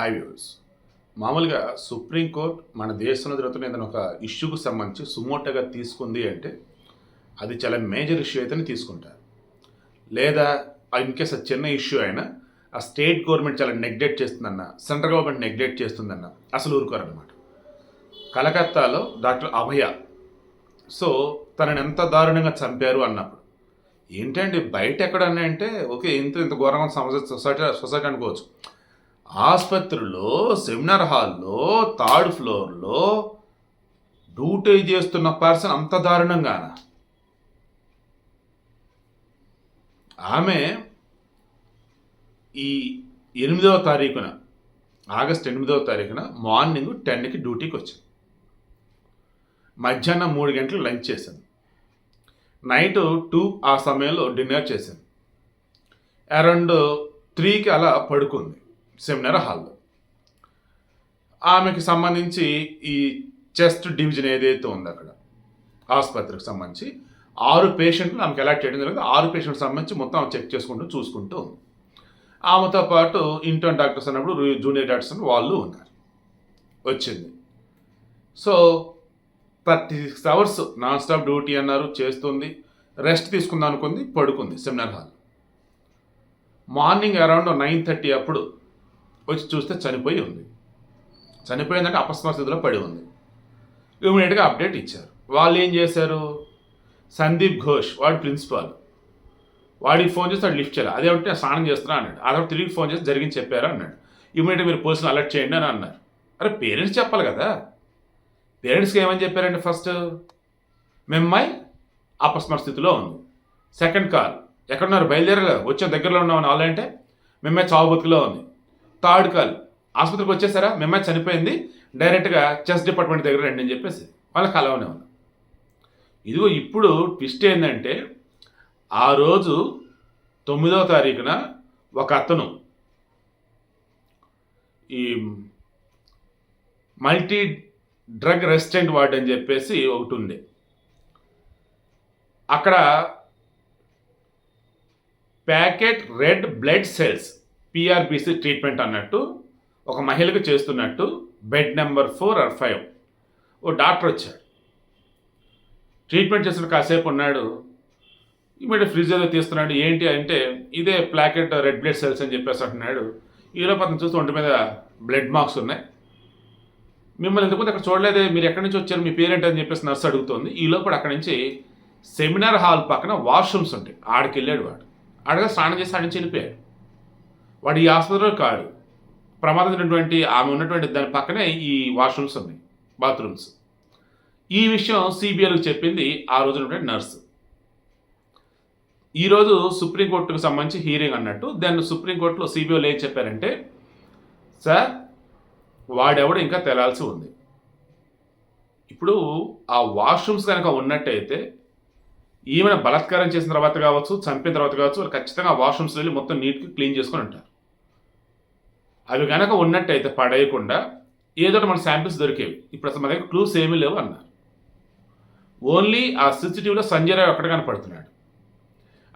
Hi viewers మామూలుగా supreme court మన దేశంలో జరుగుతున్న ఏదైనా ఒక ఇష్యూకు సంబంధించి సుమోటగా తీసుకుంది అంటే అది చాలా మేజర్ ఇష్యూ అయితేనే తీసుకుంటారు. లేదా ఇన్ కేస్ అది చిన్న ఇష్యూ అయినా ఆ స్టేట్ గవర్నమెంట్ చాలా నెగ్లెక్ట్ చేస్తుందన్న సెంట్రల్ గవర్నమెంట్ నెగ్లెక్ట్ చేస్తుందన్న అసలు ఊరుకోరనమాట కలకత్తాలో డాక్టర్ అభయ. సో తనని ఎంత దారుణంగా చంపారు అన్నప్పుడు. ఏంటండి బయట ఎక్కడన్నా అంటే ఓకే ఇంత ఇంత ఘోరంగా సమస్య సొసైటీ సొసైటీ అనుకోవచ్చు. ఆసుపత్రిలో సెమినార్ హాల్లో థర్డ్ ఫ్లోర్లో డ్యూటీ చేస్తున్న పర్సన్ అంత దారుణంగాన? ఆమె ఈ ఎనిమిదవ తారీఖున ఆగస్ట్ ఎనిమిదవ తారీఖున మార్నింగ్ టెన్కి డ్యూటీకి వచ్చింది. మధ్యాహ్నం మూడు గంటలు లంచ్ చేశాను నైట్ టూ ఆ సమయంలో డిన్నర్ చేశాను అరౌండ్ త్రీకి అలా పడుకుంది. సెమినార్ హాల్లో. ఆమెకి సంబంధించి ఈ చెస్ట్ డివిజన్ ఏదైతే ఉందో అక్కడ ఆసుపత్రికి సంబంధించి ఆరు పేషెంట్లు ఆమెకు అలాట్ చేయడం జరిగింది. ఆరు పేషెంట్కి సంబంధించి మొత్తం ఆమె చెక్ చేసుకుంటూ చూసుకుంటూ ఉంది. ఆమెతో పాటు ఇంటర్న్ డాక్టర్స్ అన్నప్పుడు జూనియర్ డాక్టర్స్ అని వాళ్ళు ఉన్నారు. వచ్చింది. So thirty six hours non stop duty అన్నారు చేస్తుంది. రెస్ట్ తీసుకుందాం అనుకుంది పడుకుంది seminar hall. Morning around nine thirty అప్పుడు వచ్చి చూస్తే చనిపోయి ఉంది. చనిపోయిందంటే అపస్మార స్థితిలో పడి ఉంది. ఇమీడియట్గా అప్డేట్ ఇచ్చారు. వాళ్ళు ఏం చేశారు? సందీప్ ఘోష్ వాడు ప్రిన్సిపాల్ వాడికి ఫోన్ చేస్తే వాడు లిఫ్ట్ చేయాలి. అదేమంటే నేను స్నానం చేస్తున్నా అన్నాడు. అదే తిరిగి ఫోన్ చేసి జరిగింది చెప్పారు అన్నాడు. ఇమీడియట్గా మీరు పోలీసులు అలర్ట్ చేయండి అని అన్నారు. అరే పేరెంట్స్ చెప్పాలి కదా. పేరెంట్స్కి ఏమని చెప్పారండి ఫస్ట్ మెమ్మాయి అపస్మర స్థితిలో ఉంది. సెకండ్ కాల్ ఎక్కడున్నారు? బయలుదేరలేదు. వచ్చే దగ్గరలో ఉన్నామని ఆల్ అంటే మెమ్మాయి చావు బతుకులో ఉంది. Third call. ఆసుపత్రికి వచ్చేసారా? మెమ్మాయి చనిపోయింది. డైరెక్ట్గా చెస్ డిపార్ట్మెంట్ దగ్గర రండి అని చెప్పేసి వాళ్ళకి కలవనే ఉన్నా ఇదిగో ఇప్పుడు ట్విస్ట్ ఏంటంటే ఆ రోజు తొమ్మిదవ తారీఖున ఒక అతను ఈ మల్టీ డ్రగ్ రెసిస్టెంట్ వార్డ్ అని చెప్పేసి ఒకటి ఉంది. అక్కడ packet red blood cells PRBC treatment అన్నట్టు ఒక మహిళకు చేస్తున్నట్టు bed number four or five oh doctor వచ్చాడు. ట్రీట్మెంట్ చేసిన కాసేపు ఉన్నాడు. ఇమీడియట్ ఫ్రిడ్జ్ ఏదో తీస్తున్నాడు. ఏంటి అంటే ఇదే ప్లాకెట్ రెడ్ బ్లడ్ సెల్స్ అని చెప్పేసి అంటున్నాడు. ఈలోపు అతను చూస్తే ఒంటి మీద బ్లడ్ మార్క్స్ ఉన్నాయి. మిమ్మల్ని ఎందుకు అక్కడ చూడలేదే మీరు ఎక్కడి నుంచి వచ్చారు మీ పేరెంట్ అని చెప్పేసి నర్స్ అడుగుతుంది. ఈ లోపల అక్కడి నుంచి సెమినార్ హాల్ పక్కన వాష్రూమ్స్ ఉంటాయి. ఆడికి వెళ్ళాడు వాడు. ఆడగా స్నానం చేసి ఆడి నుంచి వెళ్ళిపోయాడు. వాడు ఈ ఆసుపత్రిలో కాడు. ప్రమాదమైనటువంటి ఆమె ఉన్నటువంటి దాని పక్కనే ఈ వాష్రూమ్స్ ఉన్నాయి బాత్రూమ్స్. ఈ విషయం సిబిఐకి చెప్పింది ఆ రోజు ఉన్నటువంటి నర్సు ఈరోజు సుప్రీంకోర్టుకు సంబంధించి హీరింగ్ అన్నట్టు దాన్ని సుప్రీంకోర్టులో సిబిఐలు ఏం చెప్పారంటే సార్ వాడెవడు ఇంకా తెలాల్సి ఉంది. ఇప్పుడు ఆ వాష్రూమ్స్ కనుక ఉన్నట్టయితే ఈమెను బలాత్కారం చేసిన తర్వాత కావచ్చు చంపిన తర్వాత కావచ్చు వాళ్ళు ఖచ్చితంగా ఆ వాష్రూమ్స్ వెళ్ళి మొత్తం నీట్గా క్లీన్ చేసుకొని ఉంటారు. అవి కనుక ఉన్నట్టయితే పడేయకుండా ఏదో మన శాంపిల్స్ దొరికేవి. ఇప్పుడు అసలు మన దగ్గర క్లూస్ ఏమీ లేవు అన్నారు. ఓన్లీ ఆ సిసిటీవీలో సంజయ్ రాయ్ ఒక్కడ కనపడుతున్నాడు.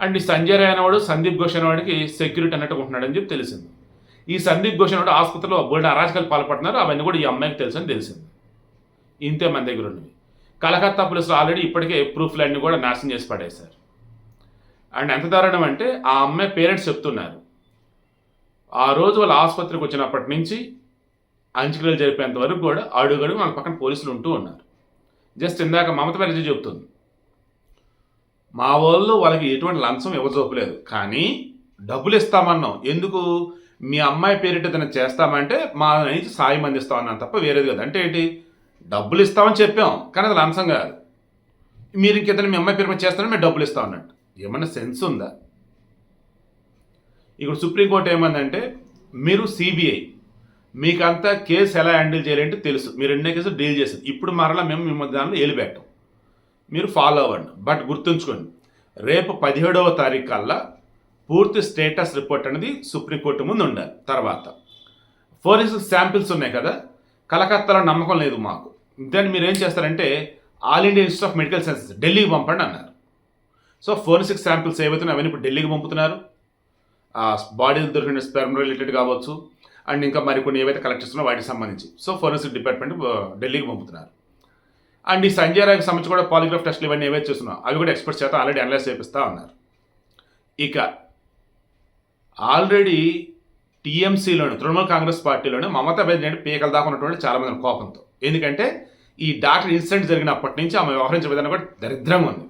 అండ్ ఈ సంజయ్ రాయ్ అనేవాడు సందీప్ ఘోష్ అనేవాడికి సెక్యూరిటీ అన్నట్టు ఉంటున్నాడని చెప్పి తెలిసింది. ఈ సందీప్ ఘోష్ అనేవాడు ఆసుపత్రిలో బోల్డ్ అరాచకాలు పాల్పడుతున్నారు అవన్నీ కూడా ఈ అమ్మాయికి తెలుసని తెలిసింది. ఇంతే మన దగ్గర ఉన్నవి. కలకత్తా పోలీసులు ఆల్రెడీ ఇప్పటికే ప్రూఫ్లన్నీ కూడా నాశనం చేసి పడేశారు. అండ్ ఎంత దారుణం అంటే ఆ అమ్మాయి పేరెంట్స్ చెప్తున్నారు ఆ రోజు వాళ్ళ ఆసుపత్రికి వచ్చినప్పటి నుంచి అంచుకలు జరిపేంత వరకు కూడా అడుగడుగు మన పక్కన పోలీసులు ఉంటూ ఉన్నారు. జస్ట్ ఇందాక మమత బెనర్జీ చెబుతుంది మా వాళ్ళు వాళ్ళకి ఎటువంటి లంచం ఇవ్వజోపలేదు. కానీ డబ్బులు ఇస్తామన్నాం. ఎందుకు? మీ అమ్మాయి పేరిట ఏదైనా చేస్తామంటే మా నుంచి సాయం అందిస్తామన్నాం తప్ప వేరేది కదా. అంటే ఏంటి? డబ్బులు ఇస్తామని చెప్పాం. కానీ అది లంచం కాదు. మీరు ఇంకేదైనా మీ అమ్మాయి పేరు మీద చేస్తారని మేము డబ్బులు ఇస్తాం అన్నట్టు. ఏమన్నా సెన్స్ ఉందా? ఇప్పుడు సుప్రీంకోర్టు ఏమందంటే మీరు సిబిఐ మీకంతా కేసు ఎలా హ్యాండిల్ చేయాలంటే తెలుసు. మీరు ఎన్నో కేసులు డీల్ చేశారు. ఇప్పుడు మరలా మేము మిమ్మల్ని దానిలో ఏలిపెట్టాం. మీరు ఫాలో అవ్వండి. బట్ గుర్తుంచుకోండి రేపు పదిహేడవ తారీఖు కల్లా పూర్తి స్టేటస్ రిపోర్ట్ అనేది సుప్రీంకోర్టు ముందు ఉండాలి. తర్వాత ఫోరెన్సిక్ శాంపిల్స్ ఉన్నాయి కదా కలకత్తాలో నమ్మకం లేదు మాకు. దాన్ని మీరు ఏం చేస్తారంటే All India Institute of Medical Sciences ఢిల్లీకి పంపండి అన్నారు. సో ఫోరెన్సిక్ శాంపిల్స్ ఏవైతే అవన్నీ ఇప్పుడు ఢిల్లీకి పంపుతున్నారు. బాడీలు దొరికిన స్పెర్మ్ రిలేటెడ్ కావచ్చు. అండ్ ఇంకా మరికొన్ని ఏవైతే కలెక్ట్ చేస్తున్నారో వాటికి సంబంధించి. సో ఫోరెన్సిక్ డిపార్ట్మెంట్ ఢిల్లీకి పంపుతున్నారు. అండ్ ఈ సంజయ్ రాయ్కి సంబంధించి కూడా పాలిగ్రాఫ్ టెస్ట్లు ఇవన్నీ ఏవైతే చేస్తున్నారో అవి కూడా ఎక్స్పర్ట్స్ చేత ఆల్రెడీ అనలైజ్ చేపిస్తూ ఉన్నారు. ఇక ఆల్రెడీ టీఎంసీలోని తృణమూల్ కాంగ్రెస్ పార్టీలోనే మమతా బెనర్జీ పీకల దాకా ఉన్నటువంటి చాలామంది కోపంతో. ఎందుకంటే ఈ డాక్టర్ ఇన్సిడెంట్ జరిగినప్పటి నుంచి ఆమె వ్యవహరించే విధానం కూడా దరిద్రంగా ఉంది.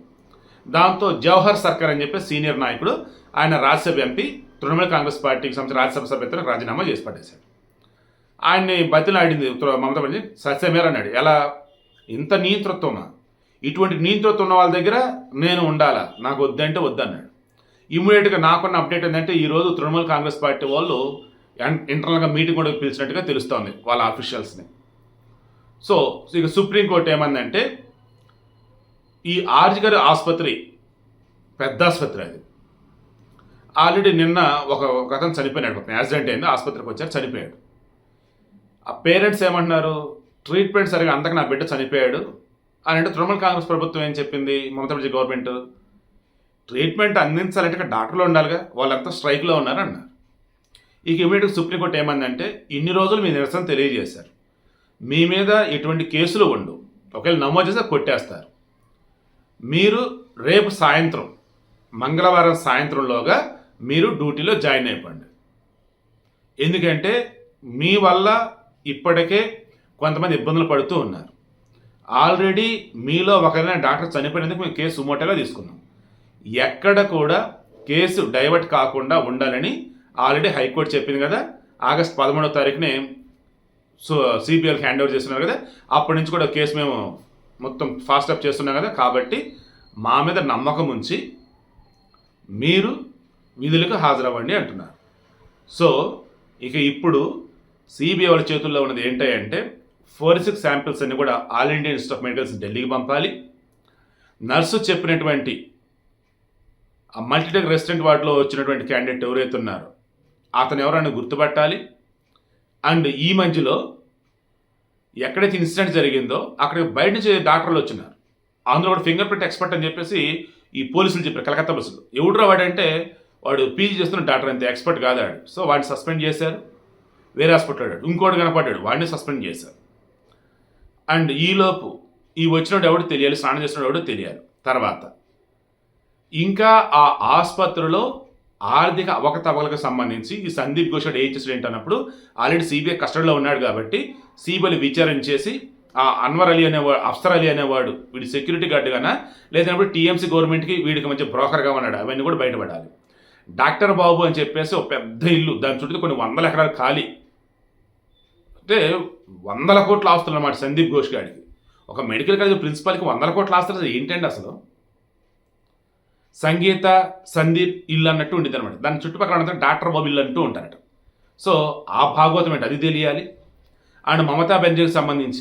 దాంతో జవహర్ సర్కార్ అని చెప్పి సీనియర్ నాయకుడు ఆయన రాజ్యసభ ఎంపీ తృణమూల కాంగ్రెస్ పార్టీకి సంబంధించిన రాజ్యసభ సభ్యత్వం రాజీనామా చేసి పట్టేశాడు ఆయన్ని బతిలాడింది త్రు- మమతా బెనర్జీ సత్యమేర అన్నాడు ఎలా? ఇంత నియంతృత్వమా? ఇటువంటి నియంతృత్వం ఉన్న వాళ్ళ దగ్గర నేను ఉండాలా? నాకు వద్దంటే వద్దన్నాడు. ఇమ్మీడియట్గా నాకున్న అప్డేట్ ఏంటంటే ఈరోజు తృణమూల్ కాంగ్రెస్ పార్టీ వాళ్ళు ఇంటర్నల్గా మీటింగ్ కూడా పిలిచినట్టుగా తెలుస్తోంది వాళ్ళ ఆఫీషియల్స్ని సో ఇక సుప్రీంకోర్టు ఏమందంటే ఈ ఆర్జిగర్ ఆసుపత్రి పెద్ద ఆసుపత్రి అది. ఆల్రెడీ నిన్న ఒక ఒక అతను చనిపోయినాడు పాపం. యాక్సిడెంట్ అయింది ఆసుపత్రికి వచ్చారు చనిపోయాడు. ఆ పేరెంట్స్ ఏమంటున్నారు? ట్రీట్మెంట్ సరిగా అందక నా బిడ్డ చనిపోయాడు. అని అంటే తృణమూల్ కాంగ్రెస్ ప్రభుత్వం ఏం చెప్పింది? మమతా బెనర్జీ గవర్నమెంట్ ట్రీట్మెంట్ అందించాలంటే డాక్టర్లు ఉండాలిగా వాళ్ళంతా స్ట్రైక్లో ఉన్నారు అన్నారు. ఇక ఇమీడియట్గా సుప్రీంకోర్టు ఏమందంటే ఇన్ని రోజులు మీ నిరసన తెలియజేశారు. మీ మీద ఎటువంటి కేసులు ఉండు. ఒకవేళ నమోదు చేస్తే కొట్టేస్తారు. మీరు రేపు సాయంత్రం మంగళవారం సాయంత్రంలోగా మీరు డ్యూటీలో జాయిన్ అయిపోండి. ఎందుకంటే మీ వల్ల ఇప్పటికే కొంతమంది ఇబ్బందులు పడుతూ ఉన్నారు. ఆల్రెడీ మీలో ఒకరైనా డాక్టర్ చనిపోయినందుకు మేము కేసు సుమోటగా తీసుకున్నాం. ఎక్కడ కూడా కేసు డైవర్ట్ కాకుండా ఉండాలని ఆల్రెడీ హైకోర్టు చెప్పింది కదా. ఆగస్ట్ పదమూడవ తారీఖునే సో సిబిఐకి హ్యాండ్ ఓవర్ చేస్తున్నారు కదా. అప్పటి నుంచి కూడా కేసు మేము మొత్తం ఫాస్ట్ అప్ చేస్తున్నాం కదా. కాబట్టి మా మీద నమ్మకం ఉంచి మీరు విధులకు హాజరవ్వండి అంటున్నారు. సో ఇక ఇప్పుడు సిబిఐ వాళ్ళ చేతుల్లో ఉన్నది ఏంటంటే ఫోరెన్సిక్ శాంపిల్స్ అన్ని కూడా All India Institute of Medicals ఢిల్లీకి పంపాలి. నర్సు చెప్పినటువంటి ఆ మల్టీటెక్ రెసిడెంట్ వార్డులో వచ్చినటువంటి క్యాండిడేట్ ఎవరైతే ఉన్నారో అతను ఎవరైనా గుర్తుపట్టాలి? అండ్ ఈ మధ్యలో ఎక్కడైతే ఇన్సిడెంట్ జరిగిందో అక్కడికి బయట నుంచి డాక్టర్లు వచ్చినారు అందులో కూడా ఫింగర్ ప్రింట్ ఎక్స్పర్ట్ అని చెప్పేసి ఈ పోలీసులు చెప్పారు కలకత్తా పోలీసులు. ఎవడురా వాడంటే వాడు పీజీ చేస్తున్న డాక్టర్ అంత ఎక్స్పర్ట్ కాదాడు సో వాడిని సస్పెండ్ చేశారు. వేరే హాస్పిటల్ ఆడాడు ఇంకోటి కనపడ్డాడు. వాడిని సస్పెండ్ చేశారు. అండ్ ఈలోపు ఈ వచ్చినోడు ఎవడు తెలియాలి? స్నానం చేసినోడు ఎవడో తెలియాలి. తర్వాత ఇంకా ఆ ఆసుపత్రిలో ఆర్థిక అవకతవకలకు సంబంధించి ఈ సందీప్ ఘోష్ ఏం చేసాడు ఏంటన్నప్పుడు ఆల్రెడీ సిబిఐ కస్టడీలో ఉన్నాడు కాబట్టి సిబిఐ విచారణ చేసి ఆ అన్వర్ అలీ అనేవాడు అఫ్సర్ అలీ అనేవాడు వీడి సెక్యూరిటీ గార్డుగానా లేదన్నప్పుడు టీఎంసీ గవర్నమెంట్కి వీడికి మంచి బ్రోకర్గా ఉన్నాడు అవన్నీ కూడా బయటపడాలి. డాక్టర్ బాబు అని చెప్పేసి ఒక పెద్ద ఇల్లు. దాని చుట్టూ కొన్ని వందల ఎకరాలు ఖాళీ. అంటే వందల కోట్ల ఆస్తులు అన్నమాట సందీప్ ఘోష్ గారికి. ఒక మెడికల్ కాలేజ్ ప్రిన్సిపాల్కి వందల కోట్ల ఆస్తులు ఏంటండి అసలు? సంగీత సందీప్ ఇల్లు అన్నట్టు ఉండేది అనమాట దాని చుట్టుపక్కల ఉన్న డాక్టర్ బాబు ఇల్లు అంటూ ఉంటారట. సో ఆ భాగవతం ఏంటి? అది తెలియాలి. అండ్ మమతా బెనర్జీకి సంబంధించి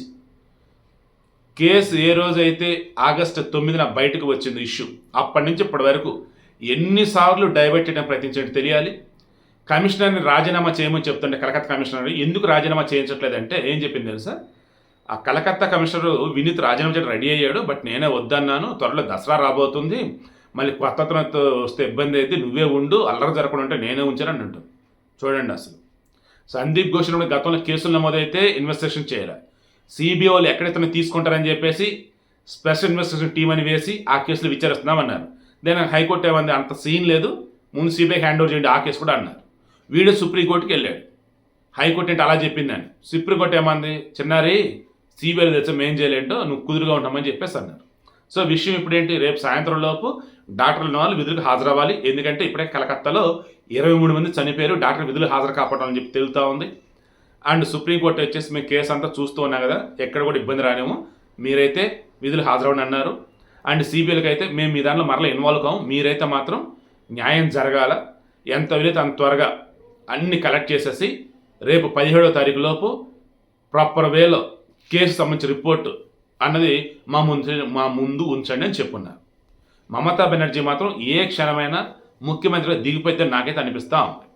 కేసు ఏ రోజైతే ఆగస్టు తొమ్మిదిన బయటకు వచ్చింది ఇష్యూ అప్పటి నుంచి ఇప్పటి వరకు ఎన్నిసార్లు డైవర్ట్ చేయడం ప్రయత్నించడం తెలియాలి. కమిషనర్ని రాజీనామా చేయమని చెప్తుంటే కలకత్తా కమిషనర్ ఎందుకు రాజీనామా చేయించట్లేదంటే ఏం చెప్పింది తెలుసా? ఆ కలకత్తా కమిషనర్ వినీత్ రాజీనామా చేయడం రెడీ అయ్యాడు బట్ నేనే వద్దన్నాను త్వరలో దసరా రాబోతుంది మళ్ళీ కొత్త అతనితో వస్తే ఇబ్బంది అయితే నువ్వే ఉండు అల్లర జరగకుండా ఉంటే నేనే ఉంచానని అంటాను చూడండి అసలు. సందీప్ ఘోష్ గతంలో కేసులు నమోదైతే ఇన్వెస్టిగేషన్ చేయాలి. సిబిఐ వాళ్ళు ఎక్కడైతే తీసుకుంటారని చెప్పేసి స్పెషల్ ఇన్వెస్టిగేషన్ టీం అని వేసి ఆ కేసులు విచారిస్తున్నామన్నారు. నేను హైకోర్టు ఏమంది అంత సీన్ లేదు ముందు సిబిఐ హ్యాండ్ ఓవర్ చేయండి ఆ కేసు కూడా అన్నారు. వీడు సుప్రీంకోర్టుకి వెళ్ళాడు. హైకోర్టు ఏంటి అలా చెప్పిందని. సుప్రీంకోర్టు ఏమంది చిన్నారి సిబిఐ తెచ్చా మేం చేయలేంటో నువ్వు కుదురుగా ఉంటామని చెప్పేసి అన్నారు. సో విషయం ఇప్పుడేంటి రేపు సాయంత్రం లోపు డాక్టర్లు వాళ్ళు విధులకు హాజరవ్వాలి. ఎందుకంటే ఇప్పుడే కలకత్తాలో ఇరవై మూడు మంది చనిపోయారు డాక్టర్ విధులు హాజరు కాపాడాలని అని చెప్పి తెలుస్తూ ఉంది. అండ్ సుప్రీంకోర్టు వచ్చేసి మేము కేసు అంతా చూస్తూ ఉన్నాం కదా ఎక్కడ కూడా ఇబ్బంది రానేమో మీరైతే విధులు హాజరవని అన్నారు. అండ్ సిబిఐలకు అయితే మేము మీ దాంట్లో మరలా ఇన్వాల్వ్ కాము మీరైతే మాత్రం న్యాయం జరగాల. ఎంత వీలైతే అంత త్వరగా అన్ని కలెక్ట్ చేసేసి రేపు పదిహేడో తారీఖు లోపు ప్రాపర్ వేలో కేసు సంబంధించిన రిపోర్ట్ అన్నది మా ముందు మా ముందు ఉంచండి అని చెప్పున్నారు. మమతా బెనర్జీ మాత్రం ఏ క్షణమైనా ముఖ్యమంత్రిగా దిగిపోతే నాకైతే అనిపిస్తా ఉంది.